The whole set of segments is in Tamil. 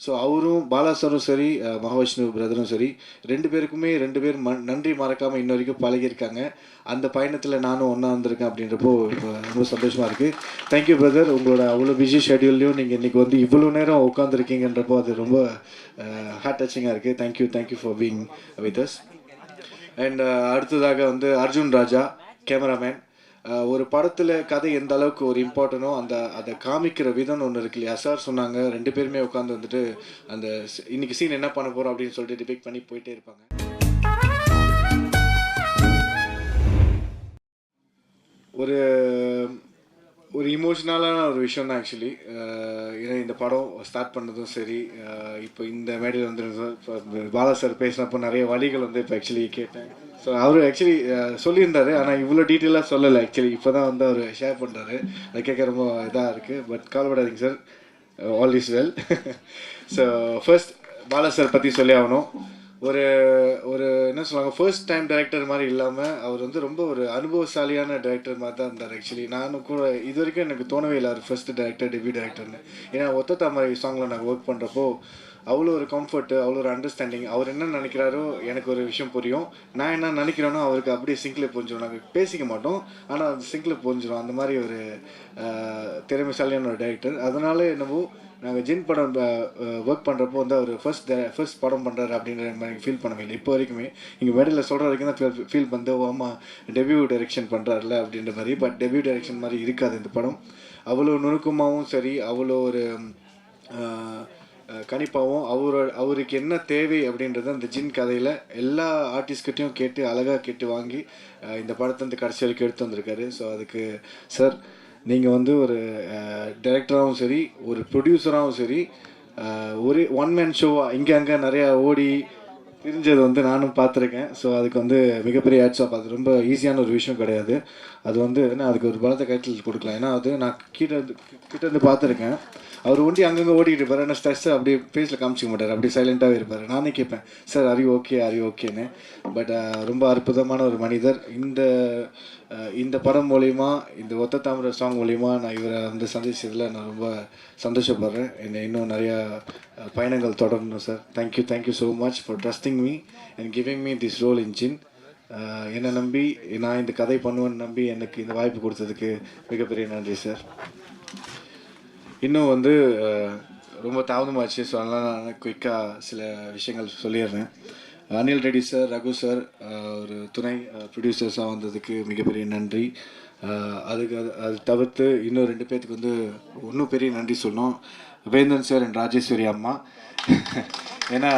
ஸோ அவரும் பாலா சாரும் சரி மகாவிஷ்ணு பிரதரும் சரி ரெண்டு பேருக்குமே ரெண்டு பேர் ம நன்றி மறக்காமல் இன்ன வரைக்கும் பழகியிருக்காங்க. அந்த பயணத்தில் நானும் ஒன்றா வந்திருக்கேன் அப்படின்றப்போ ரொம்ப சந்தோஷமாக இருக்குது தேங்க்யூ பிரதர் உங்களோட அவ்வளோ பிஸி ஷெட்யூல்லையும் நீங்கள் இன்றைக்கி வந்து இவ்வளோ நேரம் உட்காந்துருக்கீங்கன்றப்போ அது ரொம்ப ஹார்ட் டச்சிங்காக இருக்குது thank you thank you for being with us and அடுத்ததாக வந்து அர்ஜுன் ராஜா கேமராமேன் ஒரு படத்தில் கதை எந்த அளவுக்கு ஒரு இம்பார்ட்டனோ அந்த அதை காமிக்கிற விதம் ஒன்று இருக்கு இல்லையா? சார் சொன்னாங்க ரெண்டு பேருமே உட்காந்து வந்துட்டு அந்த இன்னைக்கு சீன் என்ன பண்ண போகிறோம் அப்படின்னு சொல்லிட்டு டிபெக்ட் பண்ணி போயிட்டே இருப்பாங்க. ஒரு ஒரு இமோஷனலான ஒரு விஷயம் தான் ஆக்சுவலி ஏன்னா இந்த படம் ஸ்டார்ட் பண்ணதும் சரி இப்போ இந்த மேடையில் வந்து இப்போ பாலா சார் பேசினப்போ நிறைய வழிகள் வந்து இப்போ ஆக்சுவலி கேட்டேன். ஸோ அவர் ஆக்சுவலி சொல்லியிருந்தாரு. ஆனால் இவ்வளோ டீட்டெயிலாக சொல்லலை. ஆக்சுவலி இப்போ தான் வந்து அவர் ஷேர் பண்ணுறாரு அது கேட்க ரொம்ப இதாக இருக்குது பட் கவலைப்படாதீங்க sir all is well so first Bala sir பற்றி சொல்லி ஆகணும். ஒரு ஒரு என்ன சொல்லுவாங்க ஃபர்ஸ்ட் டைம் டைரக்டர் மாதிரி இல்லாமல் அவர் வந்து ரொம்ப ஒரு அனுபவசாலியான டைரக்டர் மாதிரி தான் இருந்தார் ஆக்சுவலி நானும் கூட இது வரைக்கும் எனக்கு தோணவே இல்லை அவர் ஃபர்ஸ்ட் டைரக்டர் டெபியூ டைரக்டர்னு ஏன்னா ஒத்த தாமரை சாங்கில் நாங்கள் ஒர்க் பண்ணுறப்போ அவ்வளோ ஒரு கம்ஃபர்ட்டு அவ்வளோ ஒரு அண்டர்ஸ்டாண்டிங் அவர் என்ன நினைக்கிறாரோ எனக்கு ஒரு விஷயம் புரியும். நான் என்ன நினைக்கிறேனோ அவருக்கு அப்படியே சிங்கில் புரிஞ்சிடும் நாங்கள் பேசிக்க மாட்டோம். ஆனால் அது சிங்கில் புரிஞ்சிடும் அந்த மாதிரி ஒரு திறமைசாலியான ஒரு டைரக்டர் அதனால என்னவோ நாங்கள் ஜின் படம் ஒர்க் பண்ணுறப்போ வந்து அவர் ஃபர்ஸ்ட் ஃபர்ஸ்ட் படம் பண்ணுறாரு அப்படின்ற மாதிரி ஃபீல் பண்ணவே இல்லை. இப்போ வரைக்குமே இங்கே மேடையில் சொல்கிற வரைக்கும் தான் ஃபீல் ஃபீல் ஓ ஆமாம் டெபியூ டைரெக்ஷன் பண்ணுறாருல அப்படின்ற மாதிரி. பட் டெபியூ டைரெக்ஷன் மாதிரி இருக்காது இந்த படம். அவ்வளோ நுணுக்கமாகவும் சரி அவ்வளோ ஒரு கணிப்பாகவும் அவரோட அவருக்கு என்ன தேவை அப்படின்றத அந்த ஜின் கதையில் எல்லா ஆர்டிஸ்ட்கிட்டையும் கேட்டு அழகாக கேட்டு வாங்கி இந்த படத்தை வந்து கடைசி வரைக்கும் எடுத்து வந்திருக்காரு. ஸோ அதுக்கு சார் நீங்கள் வந்து ஒரு டைரக்டராகவும் சரி ஒரு ப்ரொடியூசராகவும் சரி ஒரே ஒரு ஒன் மேன் ஷோவாக இங்கே அங்கே நிறையா ஓடி பிரிஞ்சது வந்து நானும் பார்த்துருக்கேன். ஸோ அதுக்கு வந்து மிகப்பெரிய ஆட்ஸ் ஆஃப் அது ரொம்ப ஈஸியான ஒரு விஷயம் கிடையாது. அது வந்து என்ன அதுக்கு ஒரு பலத்தை கைட்டில் கொடுக்கலாம். ஏன்னா அது நான் கிட்ட இருந்து கிட்ட பார்த்துருக்கேன். அவர் ஒண்டி அங்கங்கே ஓடிட்டு இருப்பார். ஆனால் ஸ்ட்ரெஸ்ஸை அப்படியே ஃபேஸில் காமிச்சிக்க மாட்டார். அப்படியே சைலண்ட்டாகவே இருப்பார். நானே கேட்பேன் சார் அரி ஓகே அரி ஓகேன்னு பட் ரொம்ப அற்புதமான ஒரு மனிதர். இந்த uh, இந்த படம் மூலிமா இந்த ஒத்த தாமிர சாங் மூலிமா நான் இவரை வந்து சந்திச்சதில் நான் ரொம்ப சந்தோஷப்படுறேன். என்னை இன்னும் நிறையா uh, பயணங்கள் தொடரணும் sir thank you thank you so much for trusting me and giving me this role in ஜின் என்னை நம்பி நான் இந்த கதை பண்ணுவேன்னு நம்பி எனக்கு இந்த வாய்ப்பு கொடுத்ததுக்கு மிகப்பெரிய நன்றி சார் இன்னும் வந்து uh, ரொம்ப தாமதமாச்சு ஸோ அதனால் நான் குயிக்காக சில விஷயங்கள் சொல்லிடுறேன். Anil Reddy sir Raghu sir uh, ஒரு துணை uh, ப்ரொடியூசர்ஸாக வந்ததுக்கு மிகப்பெரிய நன்றி. அதுக்கு அது அது தவிர்த்து இன்னும் ரெண்டு பேர்த்துக்கு வந்து இன்னும் பெரிய நன்றி சொல்லணும். வேந்தன் சார் அண்ட் ராஜேஸ்வரி அம்மா. ஏன்னா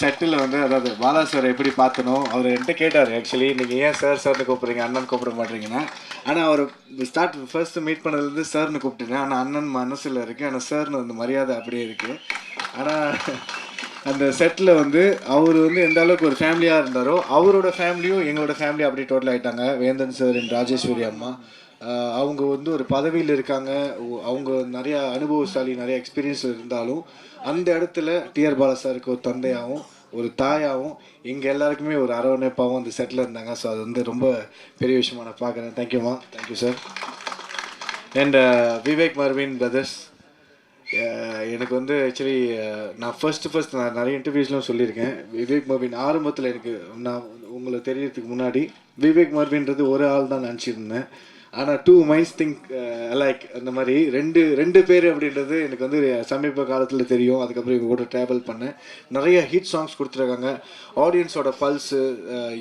செட்டில் வந்து அதாவது பாலா சார் எப்படி பார்த்தனோ அவர் என்கிட்ட கேட்டார் ஆக்சுவலி நீங்கள் ஏன் சார் சார்னு கூப்பிட்றீங்க? அண்ணன் கூப்பிட மாட்டீங்கன்னா ஆனால் அவர் ஸ்டார்ட் ஃபர்ஸ்ட் மீட் பண்ணதுலேருந்து சார்னு கூப்பிட்டுருக்கேன் ஆனால் அண்ணன் மனசில் இருக்குது ஆனால் சார்னு அந்த மரியாதை அப்படியே இருக்குது ஆனால் அந்த செட்டில் வந்து அவர் வந்து எந்த அளவுக்கு ஒரு ஃபேமிலியாக இருந்தாரோ அவரோட ஃபேமிலியும் எங்களோட ஃபேமிலி அப்படியே டோட்டல் ஆகிட்டாங்க வேந்தன் சார் அண்ட் ராஜேஸ்வரி அம்மா. அவங்க வந்து ஒரு பதவியில் இருக்காங்க. அவங்க நிறையா அனுபவசாலி நிறைய எக்ஸ்பீரியன்ஸ் இருந்தாலும் அந்த இடத்துல டிஆர் பாலா சாருக்கு ஒரு தந்தையாகவும் ஒரு தாயாகவும் எங்கள் எல்லாருக்குமே ஒரு அரவணைப்பாகவும் அந்த செட்டில் இருந்தாங்க. ஸோ அது வந்து ரொம்ப பெரிய விஷயமா நான் பார்க்குறேன். தேங்க்யூமா thank you sir and Vivek Mervin brothers எனக்கு வந்து ஆக்சுவலி நான் ஃபஸ்ட்டு ஃபர்ஸ்ட் நான் நிறைய இன்டர்வியூஸ்லாம் சொல்லியிருக்கேன். விவேக் மர்வின் ஆரம்பத்தில் எனக்கு நான் உங்களை தெரியறதுக்கு முன்னாடி விவேக் மர்வின்றது ஒரு ஆள் தான் நினச்சிருந்தேன். ஆனால் டூ மைண்ட்ஸ் திங்க் லைக் அந்த மாதிரி ரெண்டு ரெண்டு பேர் அப்படின்றது எனக்கு வந்து சமீப காலத்தில் தெரியும். அதுக்கப்புறம் இவங்க கூட ட்ராவல் பண்ணேன். நிறைய ஹிட் சாங்ஸ் கொடுத்துருக்காங்க. ஆடியன்ஸோட பல்ஸு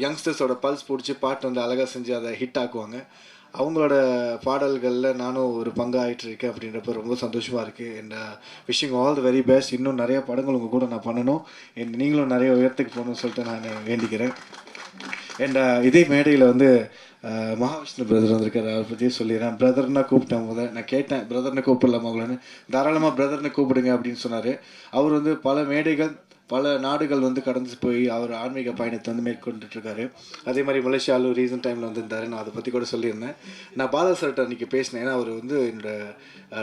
யங்ஸ்டர்ஸோட பல்ஸ் பிடிச்சி பாட்டு வந்து அழகாக செஞ்சு அதை ஹிட் ஆக்குவாங்க. அவங்களோட பாடல்களில் நானும் ஒரு பங்காகிட்டு இருக்கேன் அப்படின்றப்ப ரொம்ப சந்தோஷமாக இருக்குது and wishing all the very best இன்னும் நிறைய படங்கள் உங்கள் கூட நான் பண்ணணும். என் நீங்களும் நிறைய உயரத்துக்கு போகணும்னு சொல்லிட்டு நான் வேண்டிக்கிறேன். என் uh, இதே மேடையில் வந்து மகாவிஷ்ணு பிரதர் வந்திருக்காரு அவரை பற்றியும் சொல்லிடுறேன். பிரதர்னா கூப்பிட்டேன் முதல் நான் கேட்டேன் பிரதர்னு கூப்பிடலாமா உங்களன்னு? தாராளமாக பிரதர்னு கூப்பிடுங்க அப்படின்னு சொன்னார். அவர் வந்து பல மேடைகள் பல நாடுகள் வந்து கடந்து போய் அவர் ஆன்மீக பயணத்தை வந்து மேற்கொண்டுட்ருக்காரு. அதே மாதிரி மலேசியாவிலும் ரீசன்ட் டைமில் வந்திருந்தாரு. நான் அதை பற்றி கூட சொல்லியிருந்தேன். நான் பாலா சார்ட்ட அன்றைக்கி பேசினேன். ஏன்னா அவர் வந்து என்னோடய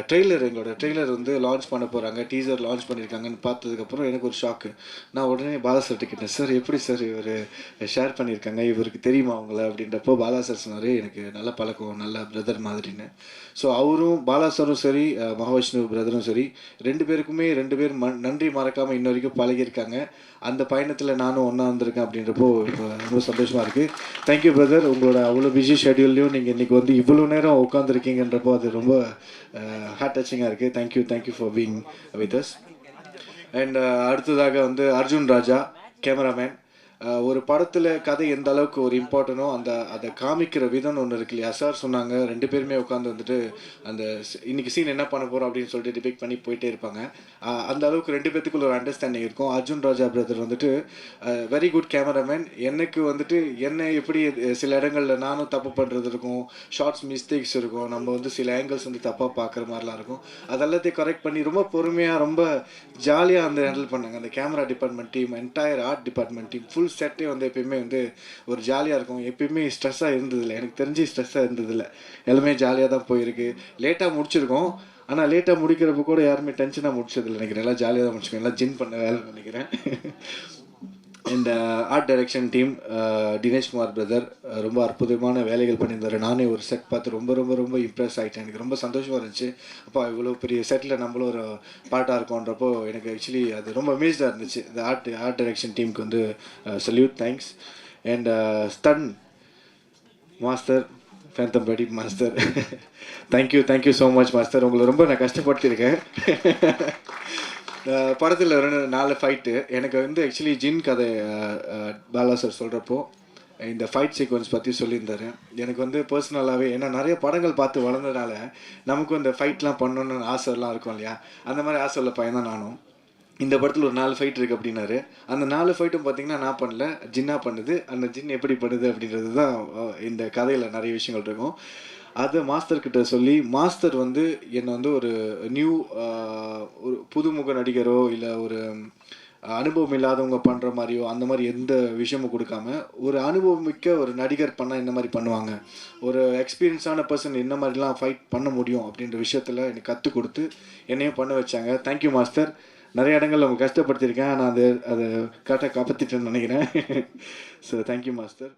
ட்ரெய்லர் எங்களோட ட்ரெய்லர் வந்து லான்ச் பண்ண போகிறாங்க டீசர் லான்ச் பண்ணியிருக்காங்கன்னு பார்த்ததுக்கப்புறம் எனக்கு ஒரு ஷாக்கு நான் உடனே பாலா சார்ட்ட கேட்டேன் சார் எப்படி சார் இவர் ஷேர் பண்ணியிருக்காங்க இவருக்கு தெரியுமா அவங்கள அப்படின்றப்போ பாலா சார் சொன்னார் எனக்கு நல்ல பழக்கம் நல்ல பிரதர் மாதிரின்னு. ஸோ அவரும் பாலா சாரும் சரி மகாவிஷ்ணு பிரதரும் சரி ரெண்டு பேருக்குமே ரெண்டு பேர் நன்றி மறக்காமல் இன்ன வரைக்கும் பழகியிருக்காங்க. அந்த பயணத்தில் நானும் ஒன்றா வந்திருக்கேன் அப்படின்றப்போ ரொம்ப சந்தோஷமாக இருக்குது தேங்க்யூ பிரதர் உங்களோட அவ்வளோ பிஸி ஷெட்யூல்லையும் நீங்கள் இன்றைக்கி வந்து இவ்வளோ நேரம் உட்காந்துருக்கீங்கன்றப்போ அது ரொம்ப ஹார்ட் டச்சிங்காக இருக்குது thank you thank you for being with us and அடுத்ததாக வந்து அர்ஜுன் ராஜா கேமராமேன் ஒரு படத்தில் கதை எந்த அளவுக்கு ஒரு இம்பார்ட்டனோ அந்த அதை காமிக்கிற விதம்னு ஒன்று இருக்கு இல்லையா? சார் சொன்னாங்க ரெண்டு பேருமே உட்காந்து வந்துட்டு அந்த இன்னைக்கு சீன் என்ன பண்ண போகிறோம் அப்படின்னு சொல்லிட்டு டிபெக்ட் பண்ணி போயிட்டே இருப்பாங்க. அந்த அளவுக்கு ரெண்டு பேத்துக்குள்ள ஒரு அண்டர்ஸ்டாண்டிங் இருக்கும். அர்ஜுன் ராஜா பிரதர் வந்துட்டு வெரி குட் கேமராமேன் எனக்கு வந்துட்டு என்ன எப்படி சில இடங்களில் நானும் தப்பு பண்ணுறது இருக்கும். ஷார்ட்ஸ் மிஸ்டேக்ஸ் இருக்கும். நம்ம வந்து சில ஆங்கிள்ஸ் வந்து தப்பாக பார்க்குற மாதிரிலாம் இருக்கும். அதெல்லாத்தையும் கரெக்ட் பண்ணி ரொம்ப பொறுமையாக ரொம்ப ஜாலியாக வந்து ஹேண்டில் பண்ணாங்க. அந்த camera department team entire art department team full செட்டே வந்து எப்பயுமே வந்து ஒரு ஜாலியாக இருக்கும். எப்பயுமே ஸ்ட்ரெஸ்ஸாக இருந்ததில்லை. எனக்கு தெரிஞ்சு ஸ்ட்ரெஸ்ஸாக இருந்ததில்லை. எல்லாமே ஜாலியாக தான் போயிருக்கு. லேட்டாக முடிச்சிருக்கோம். ஆனால் லேட்டாக முடிக்கிறப்ப கூட யாருமே டென்ஷனாக முடிச்சதில்லை. நினைக்கிறேன் எல்லாம் ஜாலியாக தான் முடிச்சுக்கோங்க எல்லாம் ஜின் பண்ண வேலை நினைக்கிறேன். இந்த art direction team Dineshkumar brother ரொம்ப அற்புதமான வேலைகள் பண்ணியிருந்தார். நானே ஒரு செட் பார்த்து ரொம்ப ரொம்ப ரொம்ப இம்ப்ரெஸ் ஆகிட்டேன் எனக்கு ரொம்ப சந்தோஷமாக இருந்துச்சு. அப்போ இவ்வளோ பெரிய செட்டில் நம்மளும் ஒரு பாட்டாக இருக்கோன்றப்போ எனக்கு ஆக்சுவலி அது ரொம்ப அமேஸ்டாக இருந்துச்சு. இந்த ஆர்ட் ஆர்ட் டைரக்ஷன் டீமுக்கு வந்து salute thanks and stunt master phantom படி master thank you thank you so much master உங்களை ரொம்ப நான் கஷ்டப்படுத்தியிருக்கேன். படத்தில் ரெண்டு நாலு ஃபைட்டு எனக்கு வந்து ஆக்சுவலி ஜின் கதை பாலா சார் சொல்கிறப்போ இந்த ஃபைட் சீக்வன்ஸ் பற்றி சொல்லியிருந்தாரு. எனக்கு வந்து பர்சனலாகவே ஏன்னா நிறைய படங்கள் பார்த்து வளர்ந்ததுனால நமக்கும் இந்த ஃபைட்லாம் பண்ணணும்னு ஆசைலாம் இருக்கும் இல்லையா? அந்த மாதிரி ஆசை உள்ள பையன் தான் நானும். இந்த படத்தில் ஒரு நாலு ஃபைட் இருக்குது அப்படின்னாரு. அந்த நாலு ஃபைட்டும் பார்த்தீங்கன்னா நான் பண்ணல ஜின்னா பண்ணுது. அந்த ஜின் எப்படி பண்ணுது அப்படின்றது தான் இந்த கதையில் நிறைய விஷயங்கள் இருக்கும். அதை மாஸ்டர்கிட்ட சொல்லி மாஸ்டர் வந்து என்னை வந்து ஒரு நியூ ஒரு புதுமுக நடிகரோ இல்லை ஒரு அனுபவம் இல்லாதவங்க பண்ணுற மாதிரியோ அந்த மாதிரி எந்த விஷயமும் கொடுக்காம ஒரு அனுபவம் மிக்க ஒரு நடிகர் பண்ணால் என்ன மாதிரி பண்ணுவாங்க. ஒரு எக்ஸ்பீரியன்ஸான பர்சன் என்ன மாதிரிலாம் ஃபைட் பண்ண முடியும் அப்படின்ற விஷயத்தில் எனக்கு கற்றுக் கொடுத்து என்னையும் பண்ண வச்சாங்க. தேங்க்யூ மாஸ்டர் நிறைய இடங்கள்ல அவங்க கஷ்டப்படுத்தியிருக்கேன். நான் அதை அதை கரெக்டாக காப்பாற்றிட்டேன்னு நினைக்கிறேன். So thank you master